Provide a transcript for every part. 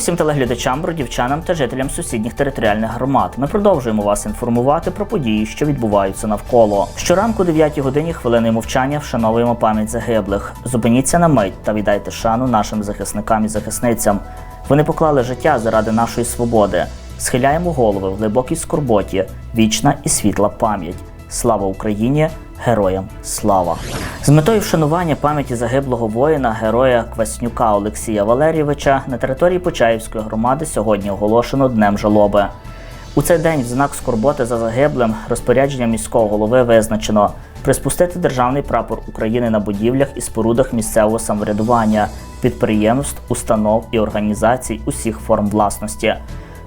Усім телеглядачам, бродівчанам та жителям сусідніх територіальних громад. Ми продовжуємо вас інформувати про події, що відбуваються навколо. Щоранку, о 9 годині хвилини мовчання вшановуємо пам'ять загиблих. Зупиніться на мить та віддайте шану нашим захисникам і захисницям. Вони поклали життя заради нашої свободи. Схиляємо голови в глибокій скорботі, вічна і світла пам'ять. Слава Україні! Героям слава! З метою вшанування пам'яті загиблого воїна, героя Кваснюка Олексія Валерійовича на території Почаївської громади сьогодні оголошено Днем жалоби. У цей день в знак скорботи за загиблим розпорядженням міського голови визначено приспустити державний прапор України на будівлях і спорудах місцевого самоврядування, підприємств, установ і організацій усіх форм власності,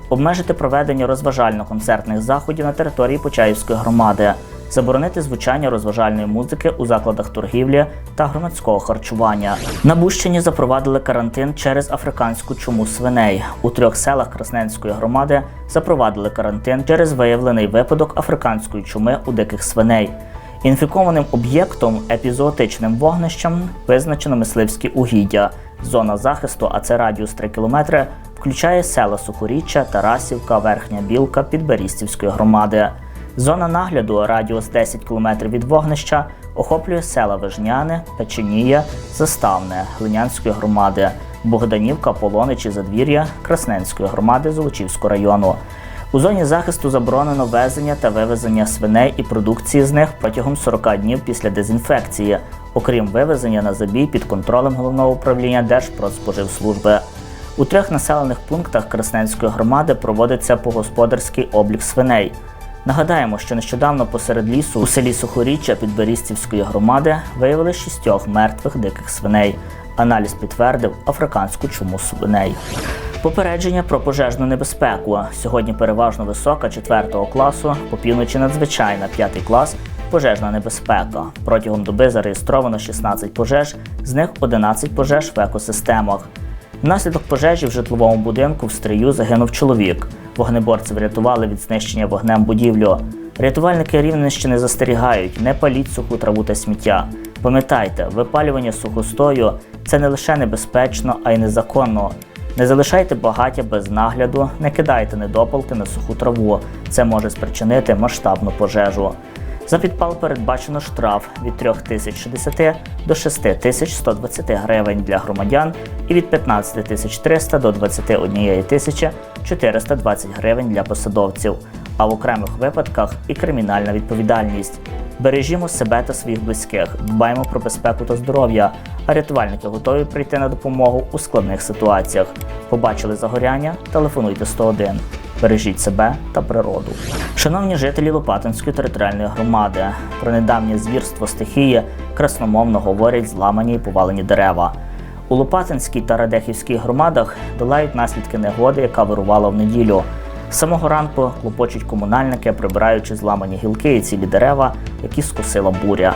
обмежити проведення розважально-концертних заходів на території Почаївської громади, заборонити звучання розважальної музики у закладах торгівлі та громадського харчування. На Бущині запровадили карантин через африканську чуму свиней. У трьох селах Красненської громади запровадили карантин через виявлений випадок африканської чуми у диких свиней. Інфікованим об'єктом епізоотичним вогнищем визначено мисливські угіддя. Зона захисту, а це радіус 3 км, включає села Сухоріччя, Тарасівка, Верхня Білка Підберістівської громади. Зона нагляду радіус 10 км від вогнища охоплює села Вижняне, Печенія, Заставне Глинянської громади, Богданівка, Полоничі, Задвір'я Красненської громади Золочівського району. У зоні захисту заборонено везення та вивезення свиней і продукції з них протягом 40 днів після дезінфекції, окрім вивезення на забій під контролем головного управління Держпродспоживслужби. У трьох населених пунктах Красненської громади проводиться погосподарський облік свиней. Нагадаємо, що нещодавно посеред лісу у селі Сухоріччя Підберістівської громади виявили шістьох мертвих диких свиней. Аналіз підтвердив африканську чуму свиней. Попередження про пожежну небезпеку. Сьогодні переважно висока 4 класу, по півночі надзвичайна 5 клас. Пожежна небезпека. Протягом доби зареєстровано 16 пожеж, з них 11 пожеж в екосистемах. Внаслідок пожежі в житловому будинку в стрию загинув чоловік. Вогнеборці врятували від знищення вогнем будівлю. Рятувальники Рівненщини застерігають, не паліть суху траву та сміття. Пам'ятайте, випалювання сухостою це не лише небезпечно, а й незаконно. Не залишайте багаття без нагляду, не кидайте недопалки на суху траву. Це може спричинити масштабну пожежу. За підпал передбачено штраф від 3060 до 6120 гривень для громадян і від 15300 до 21 420 гривень для посадовців, а в окремих випадках і кримінальна відповідальність. Бережімо себе та своїх близьких, дбаємо про безпеку та здоров'я, а рятувальники готові прийти на допомогу у складних ситуаціях. Побачили загоряння? Телефонуйте 101. Бережіть себе та природу. Шановні жителі Лопатинської територіальної громади, про недавнє звірство стихії красномовно говорять зламані і повалені дерева. У Лопатинській та Радехівській громадах долають наслідки негоди, яка вирувала в неділю. З самого ранку клопочуть комунальники, прибираючи зламані гілки і цілі дерева, які скосила буря.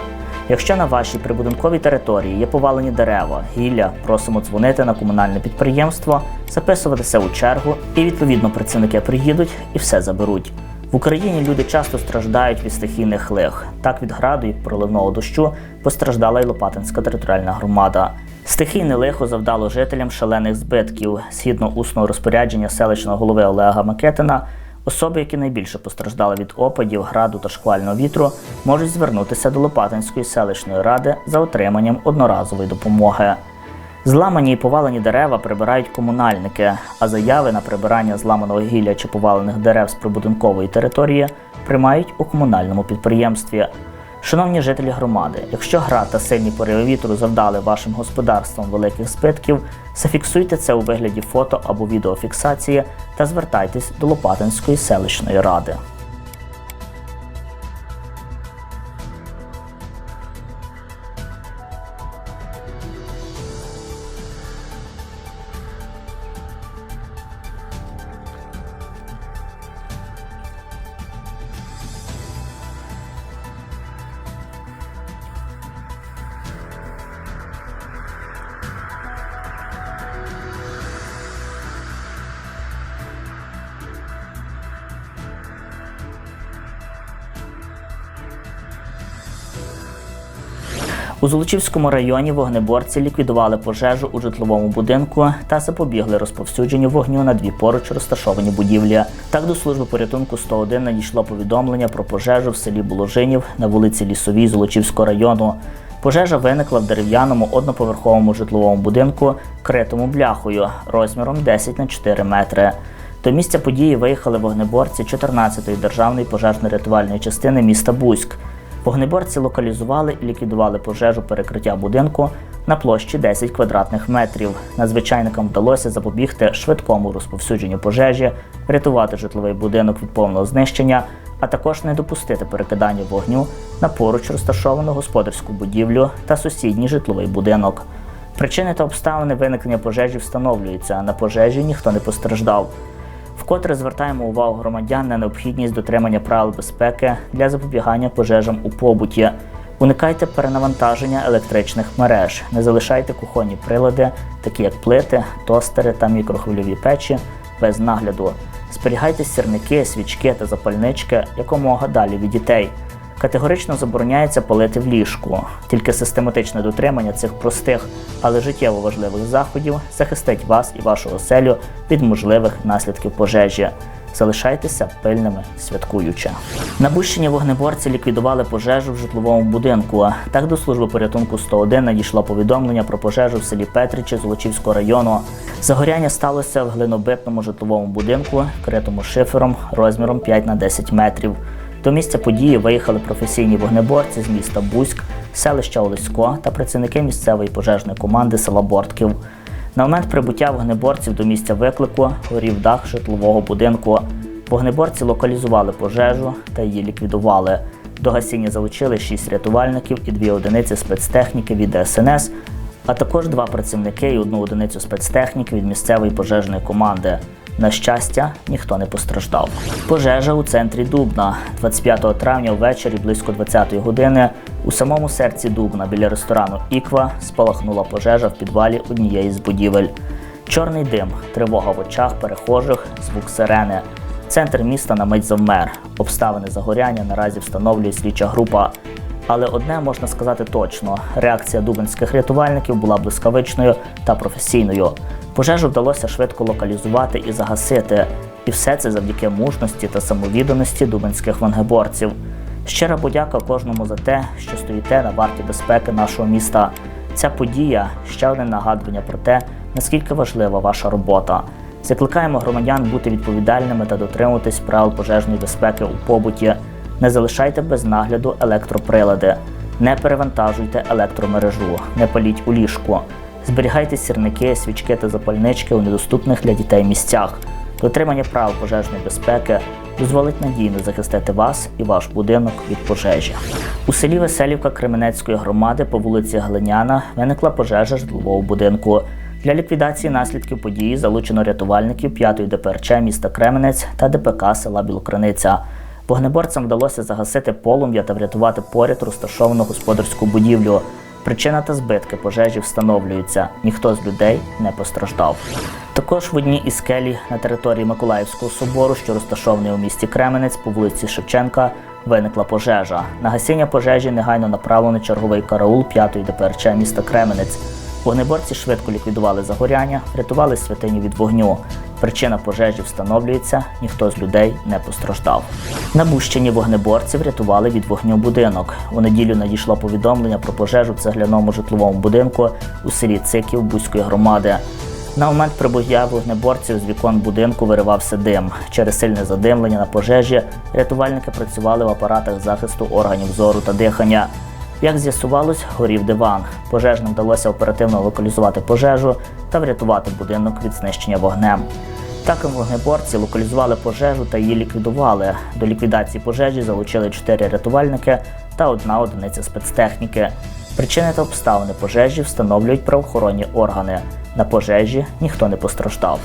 Якщо на вашій прибудинковій території є повалені дерева, гілля, просимо дзвонити на комунальне підприємство, записуватися у чергу, і відповідно працівники приїдуть і все заберуть. В Україні люди часто страждають від стихійних лих. Так від граду і проливного дощу постраждала й Лопатинська територіальна громада. Стихійне лихо завдало жителям шалених збитків. Згідно усного розпорядження селищного голови Олега Макетина, особи, які найбільше постраждали від опадів, граду та шквального вітру, можуть звернутися до Лопатинської селищної ради за отриманням одноразової допомоги. Зламані і повалені дерева прибирають комунальники, а заяви на прибирання зламаного гілля чи повалених дерев з прибудинкової території приймають у комунальному підприємстві. Шановні жителі громади, якщо гра та сильні пориви вітру завдали вашим господарствам великих збитків, зафіксуйте це у вигляді фото або відеофіксації та звертайтесь до Лопатинської селищної ради. У Золочівському районі вогнеборці ліквідували пожежу у житловому будинку та запобігли розповсюдженню вогню на дві поруч розташовані будівлі. Так до служби порятунку 101 надійшло повідомлення про пожежу в селі Буложинів на вулиці Лісовій Золочівського району. Пожежа виникла в дерев'яному одноповерховому житловому будинку, критому бляхою розміром 10 на 4 метри. До місця події виїхали вогнеборці 14-ї державної пожежно-рятувальної частини міста Буськ. Вогнеборці локалізували і ліквідували пожежу перекриття будинку на площі 10 квадратних метрів. Надзвичайникам вдалося запобігти швидкому розповсюдженню пожежі, врятувати житловий будинок від повного знищення, а також не допустити перекидання вогню на поруч розташовану господарську будівлю та сусідній житловий будинок. Причини та обставини виникнення пожежі встановлюються, а на пожежі ніхто не постраждав. Вкотре звертаємо увагу громадян на необхідність дотримання правил безпеки для запобігання пожежам у побуті. Уникайте перенавантаження електричних мереж, не залишайте кухонні прилади, такі як плити, тостери та мікрохвильові печі, без нагляду. Зберігайте сірники, свічки та запальнички якомога далі від дітей. Категорично забороняється палити в ліжку. Тільки систематичне дотримання цих простих, але життєво важливих заходів захистить вас і вашу оселю від можливих наслідків пожежі. Залишайтеся пильними, святкуючи. На Бущині вогнеборці ліквідували пожежу в житловому будинку. Так до служби порятунку 101 надійшло повідомлення про пожежу в селі Петричі Золочівського району. Загоряння сталося в глинобитному житловому будинку, критому шифером розміром 5 на 10 метрів. До місця події виїхали професійні вогнеборці з міста Бузьк, селища Олесько та працівники місцевої пожежної команди села Бортків. На момент прибуття вогнеборців до місця виклику горів дах житлового будинку. Вогнеборці локалізували пожежу та її ліквідували. До гасіння залучили шість рятувальників і дві одиниці спецтехніки від ДСНС, а також два працівники і одну одиницю спецтехніки від місцевої пожежної команди. На щастя, ніхто не постраждав. Пожежа у центрі Дубна 25 травня ввечері близько 20-ї години у самому серці Дубна біля ресторану Іква спалахнула пожежа в підвалі однієї з будівель. Чорний дим, тривога в очах перехожих, звук сирени. Центр міста на мить завмер. Обставини загоряння наразі встановлює слідча група. Але одне можна сказати точно: реакція дубинських рятувальників була блискавичною та професійною. Пожежу вдалося швидко локалізувати і загасити, і все це завдяки мужності та самовідданості дубинських вангеборців. Щира подяка кожному за те, що стоїте на варті безпеки нашого міста. Ця подія ще одне нагадування про те, наскільки важлива ваша робота. Закликаємо громадян бути відповідальними та дотримуватись правил пожежної безпеки у побуті. Не залишайте без нагляду електроприлади, не перевантажуйте електромережу, не паліть у ліжку. Зберігайте сірники, свічки та запальнички у недоступних для дітей місцях. Дотримання правил пожежної безпеки дозволить надійно захистити вас і ваш будинок від пожежі. У селі Веселівка Кременецької громади по вулиці Глиняна виникла пожежа житлового будинку. Для ліквідації наслідків події залучено рятувальників 5-ї ДПРЧ міста Кременець та ДПК села Білокриниця. Вогнеборцям вдалося загасити полум'я та врятувати поряд розташовану господарську будівлю. Причина та збитки пожежі встановлюються. Ніхто з людей не постраждав. Також в одній із скелі на території Миколаївського собору, що розташований у місті Кременець по вулиці Шевченка, виникла пожежа. На гасіння пожежі негайно направлений черговий караул 5-ї ДПРЧ міста Кременець. Вогнеборці швидко ліквідували загоряння, врятували святиню від вогню. Причина пожежі встановлюється, ніхто з людей не постраждав. На Бущині вогнеборці врятували від вогню будинок. У неділю надійшло повідомлення про пожежу в цегляному житловому будинку у селі Циків Бузької громади. На момент прибуття вогнеборців з вікон будинку виривався дим. Через сильне задимлення на пожежі рятувальники працювали в апаратах захисту органів зору та дихання. Як з'ясувалось, горів диван. Пожежним вдалося оперативно локалізувати пожежу та врятувати будинок від знищення вогнем. Також вогнеборці локалізували пожежу та її ліквідували. До ліквідації пожежі залучили чотири рятувальники та одна одиниця спецтехніки. Причини та обставини пожежі встановлюють правоохоронні органи. На пожежі ніхто не постраждав.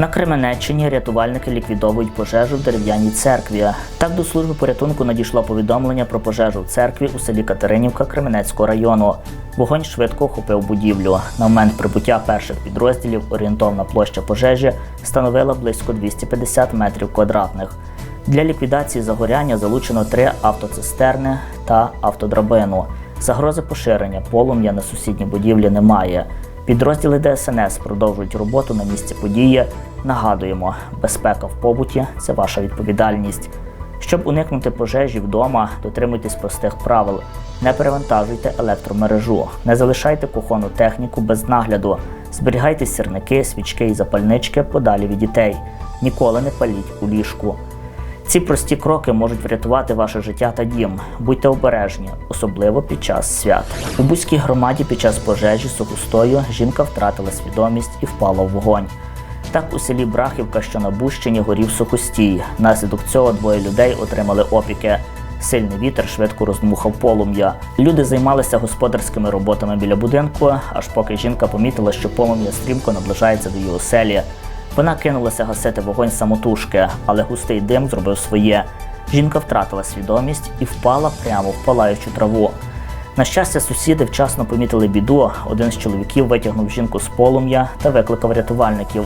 На Кременеччині рятувальники ліквідовують пожежу в дерев'яній церкві. Так до служби порятунку надійшло повідомлення про пожежу в церкві у селі Катеринівка Кременецького району. Вогонь швидко охопив будівлю. На момент прибуття перших підрозділів орієнтовна площа пожежі становила близько 250 метрів квадратних. Для ліквідації загоряння залучено три автоцистерни та автодрабину. Загрози поширення полум'я на сусідні будівлі немає. Підрозділи ДСНС продовжують роботу на місці події. Нагадуємо, безпека в побуті це ваша відповідальність. Щоб уникнути пожежі вдома, дотримуйтесь простих правил. Не перевантажуйте електромережу, не залишайте кухонну техніку без нагляду, зберігайте сірники, свічки і запальнички подалі від дітей. Ніколи не паліть у ліжку. Ці прості кроки можуть врятувати ваше життя та дім. Будьте обережні, особливо під час свят. У Бузькій громаді під час пожежі сухостою жінка втратила свідомість і впала в вогонь. Так у селі Брахівка, що на Бущині, горів сухостій. Наслідок цього двоє людей отримали опіки. Сильний вітер швидко роздмухав полум'я. Люди займалися господарськими роботами біля будинку, аж поки жінка помітила, що полум'я стрімко наближається до її оселі. Вона кинулася гасити вогонь самотужки, але густий дим зробив своє. Жінка втратила свідомість і впала прямо в палаючу траву. На щастя, сусіди вчасно помітили біду. Один з чоловіків витягнув жінку з полум'я та викликав рятувальників.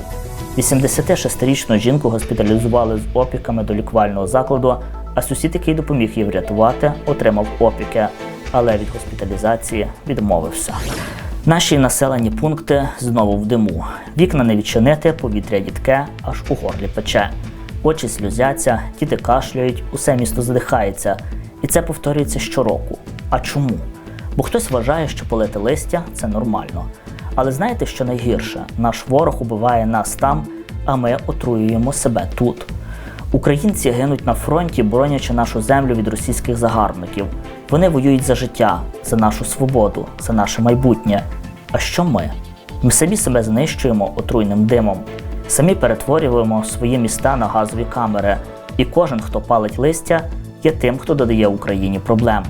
86-річну жінку госпіталізували з опіками до лікувального закладу, а сусід, який допоміг її врятувати, отримав опіки, але від госпіталізації відмовився. Наші населені пункти знову в диму. Вікна не відчинити, повітря дітке, аж у горлі пече. Очі сльозяться, діти кашляють, усе місто задихається. І це повторюється щороку. А чому? Бо хтось вважає, що полити листя це нормально. Але знаєте, що найгірше? Наш ворог убиває нас там, а ми отруюємо себе тут. Українці гинуть на фронті, боронячи нашу землю від російських загарбників. Вони воюють за життя, за нашу свободу, за наше майбутнє. А що ми? Ми самі себе знищуємо отруйним димом, самі перетворюємо свої міста на газові камери, і кожен, хто палить листя, є тим, хто додає Україні проблем.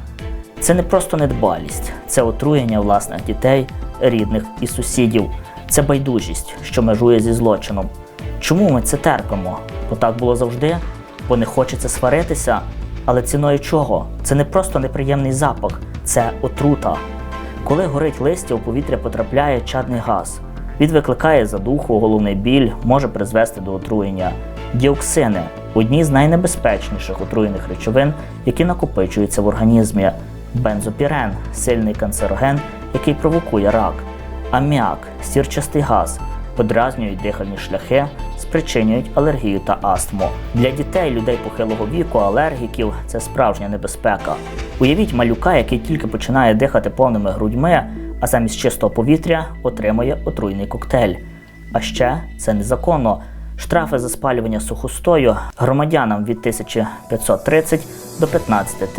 Це не просто недбалість, це отруєння власних дітей, рідних і сусідів. Це байдужість, що межує зі злочином. Чому ми це терпимо? Бо так було завжди, бо не хочеться сваритися. Але ціною чого? Це не просто неприємний запах, це отрута. Коли горить листя, у повітря потрапляє чадний газ. Він викликає задуху, головний біль, може призвести до отруєння. Діоксини одні з найнебезпечніших отруєних речовин, які накопичуються в організмі. Бензопірен сильний канцероген, який провокує рак. Аміак сірчастий газ, подразнюють дихальні шляхи, спричинюють алергію та астму. Для дітей, людей похилого віку, алергіків це справжня небезпека. Уявіть малюка, який тільки починає дихати повними грудьми, а замість чистого повітря отримує отруйний коктейль. А ще це незаконно. Штрафи за спалювання сухостою громадянам від 1530 до 15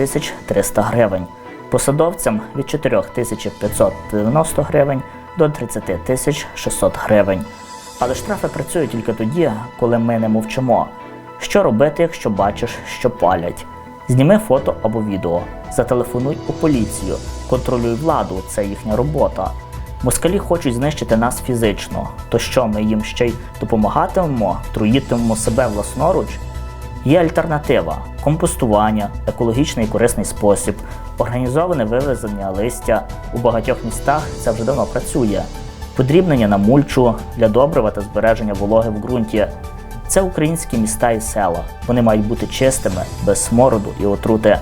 300 гривень, посадовцям від 4590 гривень до 30 тисяч 600 гривень. Але штрафи працюють тільки тоді, коли ми не мовчимо. Що робити, якщо бачиш, що палять? Зніми фото або відео, зателефонуй у поліцію, контролюй владу, це їхня робота. Москалі хочуть знищити нас фізично, то що ми їм ще й допомагатимемо, труїтимемо себе власноруч? Є альтернатива компостування, екологічний і корисний спосіб, організоване вивезення листя. У багатьох містах це вже давно працює, подрібнення на мульчу для добрива та збереження вологи в ґрунті. Це українські міста і села. Вони мають бути чистими, без смороду і отрути.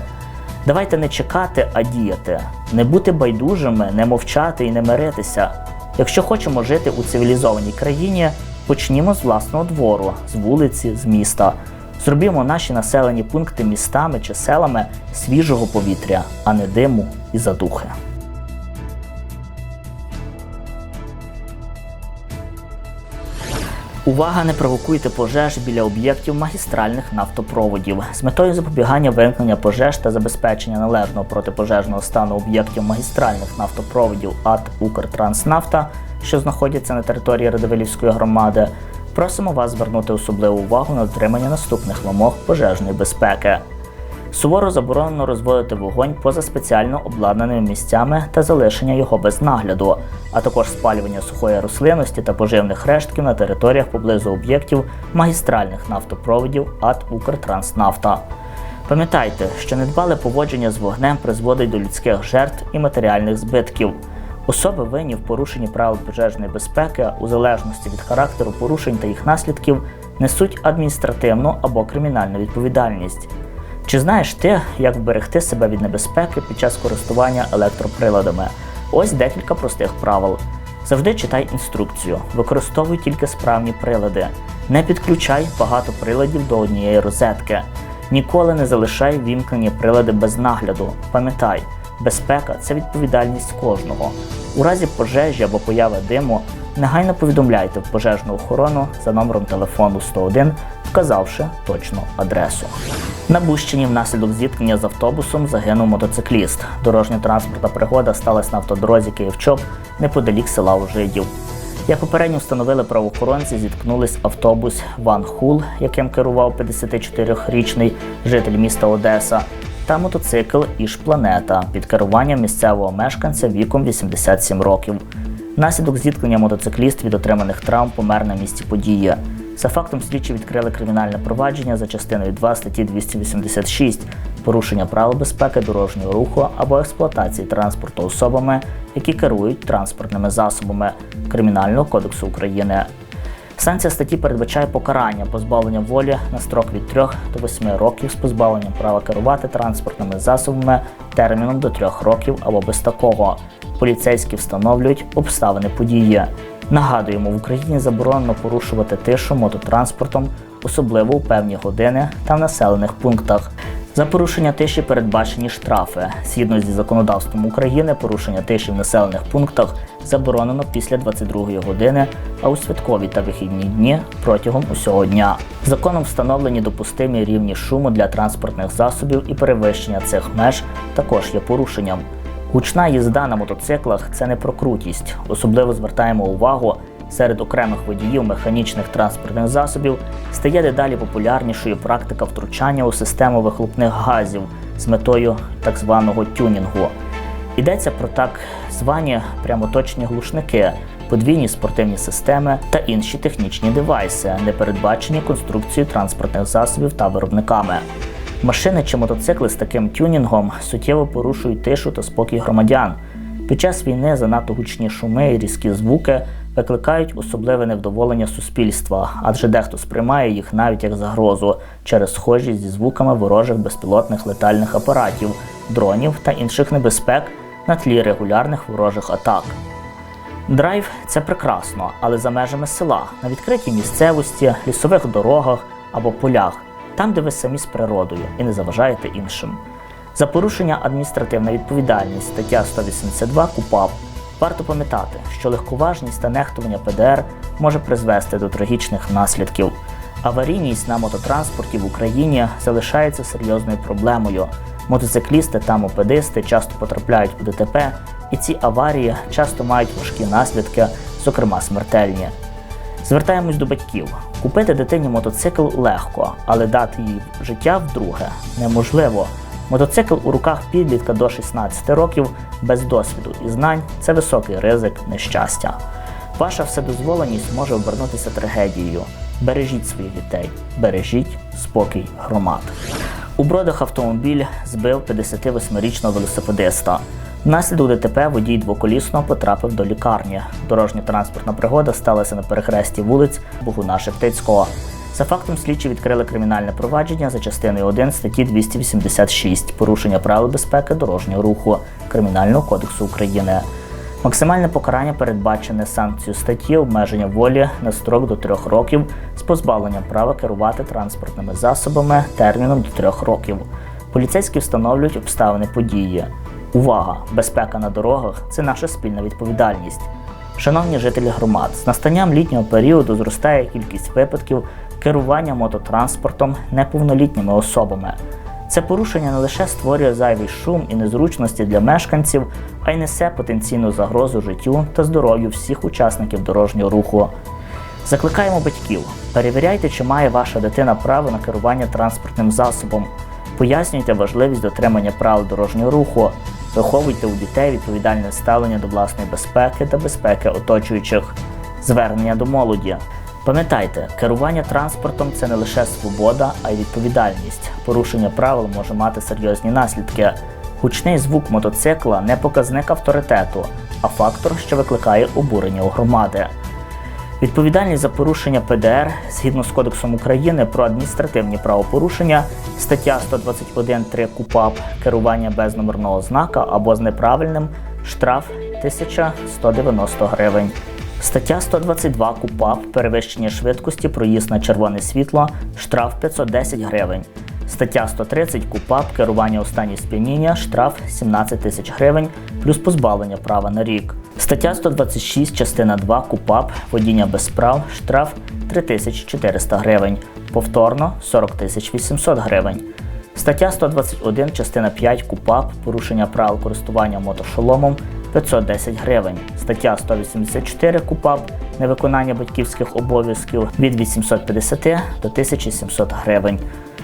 Давайте не чекати, а діяти, не бути байдужими, не мовчати і не миритися. Якщо хочемо жити у цивілізованій країні, почнімо з власного двору, з вулиці, з міста. Зробімо наші населені пункти містами чи селами свіжого повітря, а не диму і задухи. Увага, не провокуйте пожеж біля об'єктів магістральних нафтопроводів з метою запобігання виникнення пожеж та забезпечення належного протипожежного стану об'єктів магістральних нафтопроводів АТ «Укртранснафта», що знаходяться на території Радивилівської громади. Просимо вас звернути особливу увагу на дотримання наступних вимог пожежної безпеки. Суворо заборонено розводити вогонь поза спеціально обладнаними місцями та залишення його без нагляду, а також спалювання сухої рослинності та поживних рештків на територіях поблизу об'єктів магістральних нафтопроводів АТ «Укртранснафта». Пам'ятайте, що недбале поводження з вогнем призводить до людських жертв і матеріальних збитків. Особи винні в порушенні правил пожежної безпеки у залежності від характеру порушень та їх наслідків несуть адміністративну або кримінальну відповідальність. Чи знаєш ти, як вберегти себе від небезпеки під час користування електроприладами? Ось декілька простих правил. Завжди читай інструкцію, використовуй тільки справні прилади. Не підключай багато приладів до однієї розетки. Ніколи не залишай вімкнені прилади без нагляду. Пам'ятай, безпека це відповідальність кожного. У разі пожежі або появи диму негайно повідомляйте в пожежну охорону за номером телефону 101, вказавши точну адресу. На Бущині внаслідок зіткнення з автобусом загинув мотоцикліст. Дорожньо-транспортна пригода сталася на автодорозі Київ-Чоп неподалік села Ужидів. Як попередньо встановили правоохоронці, зіткнулись автобус Ван Хул, яким керував 54-річний житель міста Одеса, та мотоцикл Іж Планета під керуванням місцевого мешканця віком 87 років. Внаслідок зіткнення мотоцикліст від отриманих травм помер на місці події. За фактом слідчі відкрили кримінальне провадження за частиною 2 статті 286 порушення правил безпеки дорожнього руху або експлуатації транспорту особами, які керують транспортними засобами Кримінального кодексу України. Санкція статті передбачає покарання позбавлення волі на строк від 3 до 8 років з позбавленням права керувати транспортними засобами терміном до 3 років або без такого. Поліцейські встановлюють обставини події. Нагадуємо, в Україні заборонено порушувати тишу мототранспортом, особливо у певні години та в населених пунктах. За порушення тиші передбачені штрафи. Згідно зі законодавством України, порушення тиші в населених пунктах заборонено після 22 години, а у святкові та вихідні дні протягом усього дня. Законом встановлені допустимі рівні шуму для транспортних засобів і перевищення цих меж також є порушенням. Гучна їзда на мотоциклах це не про крутість. Особливо звертаємо увагу серед окремих водіїв механічних транспортних засобів стає дедалі популярнішою практика втручання у систему вихлопних газів з метою так званого тюнінгу. Йдеться про так звані прямоточні глушники, подвійні спортивні системи та інші технічні девайси, не передбачені конструкцією транспортних засобів та виробниками. Машини чи мотоцикли з таким тюнінгом суттєво порушують тишу та спокій громадян. Під час війни занадто гучні шуми і різкі звуки викликають особливе невдоволення суспільства, адже дехто сприймає їх навіть як загрозу через схожість зі звуками ворожих безпілотних летальних апаратів, дронів та інших небезпек на тлі регулярних ворожих атак. Драйв це прекрасно, але за межами села, на відкритій місцевості, лісових дорогах або полях, там, де ви самі з природою і не заважаєте іншим. За порушення адміністративна відповідальність стаття 182 КУПАП. Варто пам'ятати, що легковажність та нехтування ПДР може призвести до трагічних наслідків. Аварійність на мототранспорті в Україні залишається серйозною проблемою. Мотоциклісти та мопедисти часто потрапляють у ДТП, і ці аварії часто мають важкі наслідки, зокрема смертельні. Звертаємось до батьків. Купити дитині мотоцикл легко, але дати їй життя вдруге неможливо. Мотоцикл у руках підлітка до 16 років без досвіду і знань це високий ризик нещастя. Ваша вседозволеність може обернутися трагедією. Бережіть своїх дітей, бережіть спокій громад. У бродах автомобіль збив 58-річного велосипедиста. Внаслідок ДТП водій двоколісного потрапив до лікарні. Дорожньо-транспортна пригода сталася на перехресті вулиць Богуна Шептицького. За фактом слідчі відкрили кримінальне провадження за частиною 1 статті 286 порушення правил безпеки дорожнього руху Кримінального кодексу України. Максимальне покарання передбачене санкцією статті обмеження волі на строк до трьох років з позбавленням права керувати транспортними засобами терміном до трьох років. Поліцейські встановлюють обставини події. Увага! Безпека на дорогах це наша спільна відповідальність. Шановні жителі громад, з настанням літнього періоду зростає кількість випадків керування мототранспортом неповнолітніми особами. Це порушення не лише створює зайвий шум і незручності для мешканців, а й несе потенційну загрозу життю та здоров'ю всіх учасників дорожнього руху. Закликаємо батьків, перевіряйте, чи має ваша дитина право на керування транспортним засобом. Пояснюйте важливість дотримання правил дорожнього руху, виховуйте у дітей відповідальне ставлення до власної безпеки та безпеки оточуючих, звернення до молоді. Пам'ятайте, керування транспортом це не лише свобода, а й відповідальність. Порушення правил може мати серйозні наслідки. Гучний звук мотоцикла не показник авторитету, а фактор, що викликає обурення у громади. Відповідальність за порушення ПДР згідно з Кодексом України про адміністративні правопорушення, стаття 121.3 КУПАП керування без номерного знака або з неправильним штраф 1190 гривень. Стаття 122 КУПАП перевищення швидкості, проїзд на червоне світло, штраф 510 гривень. Стаття 130 КУПАП керування у стані сп'яніння, штраф 17 тисяч гривень, плюс позбавлення права на рік. Стаття 126, частина 2 КУПАП водіння без прав, штраф 3400 гривень. Повторно 40 тисяч 800 гривень. Стаття 121, частина 5 КУПАП порушення правил користування мотошоломом 510 гривень. Стаття 184 КУПАП невиконання батьківських обов'язків від 850 до 1700 гривень.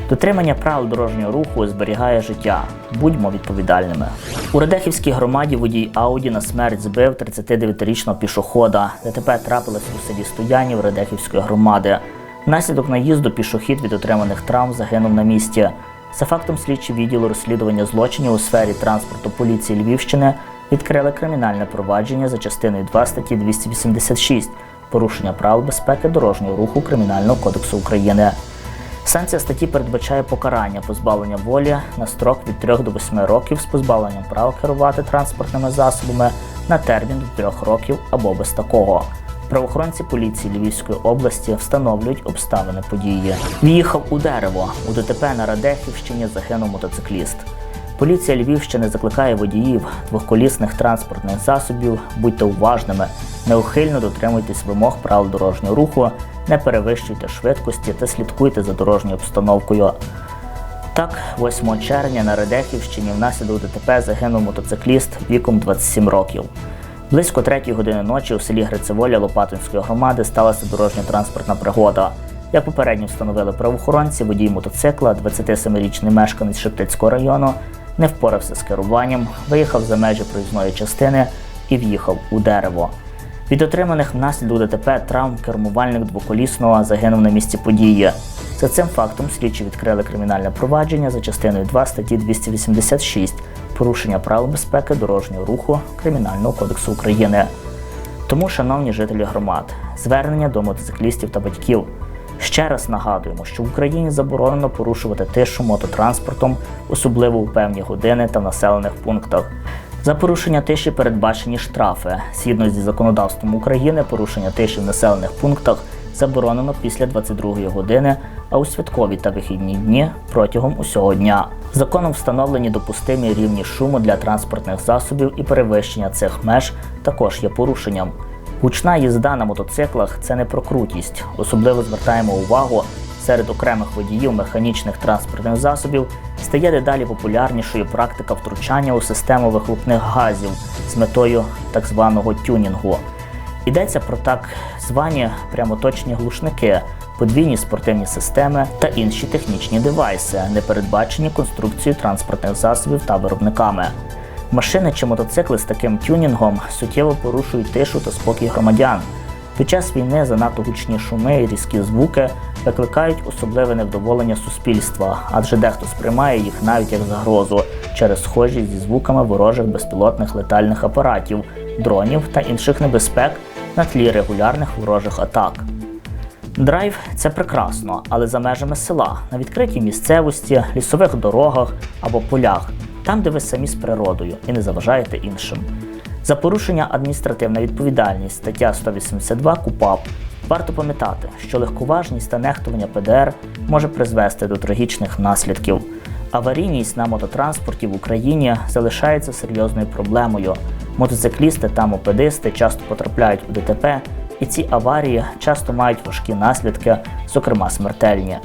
Дотримання правил дорожнього руху зберігає життя. Будьмо відповідальними. У Радехівській громаді водій Ауді на смерть збив 39-річного пішохода. ДТП трапилось у селі Стоянів Радехівської громади. Внаслідок наїзду пішохід від отриманих травм загинув на місці. За фактом слідчі відділу розслідування злочинів у сфері транспорту поліції Львівщини відкрили кримінальне провадження за частиною 2 статті 286 порушення правил безпеки дорожнього руху Кримінального кодексу України. Санкція статті передбачає покарання позбавлення волі на строк від 3 до 8 років з позбавленням права керувати транспортними засобами на термін до 3 років або без такого. Правоохоронці поліції Львівської області встановлюють обставини події. В'їхав у дерево. У ДТП на Радехівщині загинув мотоцикліст. Поліція Львівщини закликає водіїв двохколісних транспортних засобів, будьте уважними, неухильно дотримуйтесь вимог правил дорожнього руху, не перевищуйте швидкості та слідкуйте за дорожньою обстановкою. Так, 8 червня на Радехівщині внаслідок ДТП загинув мотоцикліст віком 27 років. Близько 3 години ночі у селі Грицеволя Лопатинської громади сталася дорожньо-транспортна пригода. Як попередньо встановили правоохоронці, водій мотоцикла, 27-річний мешканець Шептицького району, не впорався з керуванням, виїхав за межі проїзної частини і в'їхав у дерево. Від отриманих внаслідок ДТП травм кермувальник двоколісного загинув на місці події. За цим фактом слідчі відкрили кримінальне провадження за частиною 2 статті 286 порушення правил безпеки дорожнього руху Кримінального кодексу України. Тому, шановні жителі громад, звернення до мотоциклістів та батьків. Ще раз нагадуємо, що в Україні заборонено порушувати тишу мототранспортом, особливо у певні години та в населених пунктах. За порушення тиші передбачені штрафи. Згідно зі законодавством України, порушення тиші в населених пунктах заборонено після 22 години, а у святкові та вихідні дні протягом усього дня. Законом встановлені допустимі рівні шуму для транспортних засобів і перевищення цих меж також є порушенням. Гучна їзда на мотоциклах це не про крутість. Особливо звертаємо увагу серед окремих водіїв механічних транспортних засобів стає дедалі популярнішою практика втручання у систему вихлопних газів з метою так званого тюнінгу. Йдеться про так звані прямоточні глушники, подвійні спортивні системи та інші технічні девайси, не передбачені конструкцією транспортних засобів та виробниками. Машини чи мотоцикли з таким тюнінгом суттєво порушують тишу та спокій громадян. Під час війни занадто гучні шуми і різкі звуки викликають особливе невдоволення суспільства, адже дехто сприймає їх навіть як загрозу через схожість зі звуками ворожих безпілотних летальних апаратів, дронів та інших небезпек на тлі регулярних ворожих атак. Драйв це прекрасно, але за межами села, на відкритій місцевості, лісових дорогах або полях, там, де ви самі з природою і не заважаєте іншим. За порушення адміністративна відповідальність стаття 182 КУПАП. Варто пам'ятати, що легковажність та нехтування ПДР може призвести до трагічних наслідків. Аварійність на мототранспорті в Україні залишається серйозною проблемою. Мотоциклісти та мопедисти часто потрапляють у ДТП, і ці аварії часто мають важкі наслідки, зокрема смертельні.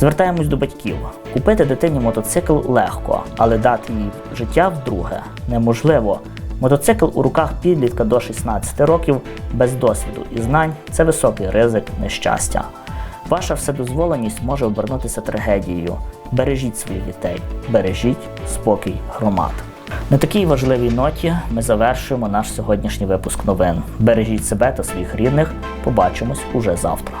Звертаємось до батьків. Купити дитині мотоцикл легко, але дати їй життя вдруге неможливо. Мотоцикл у руках підлітка до 16 років без досвіду і знань це високий ризик нещастя. Ваша вседозволеність може обернутися трагедією. Бережіть своїх дітей, бережіть спокій громад. На такій важливій ноті ми завершуємо наш сьогоднішній випуск новин. Бережіть себе та своїх рідних. Побачимось уже завтра.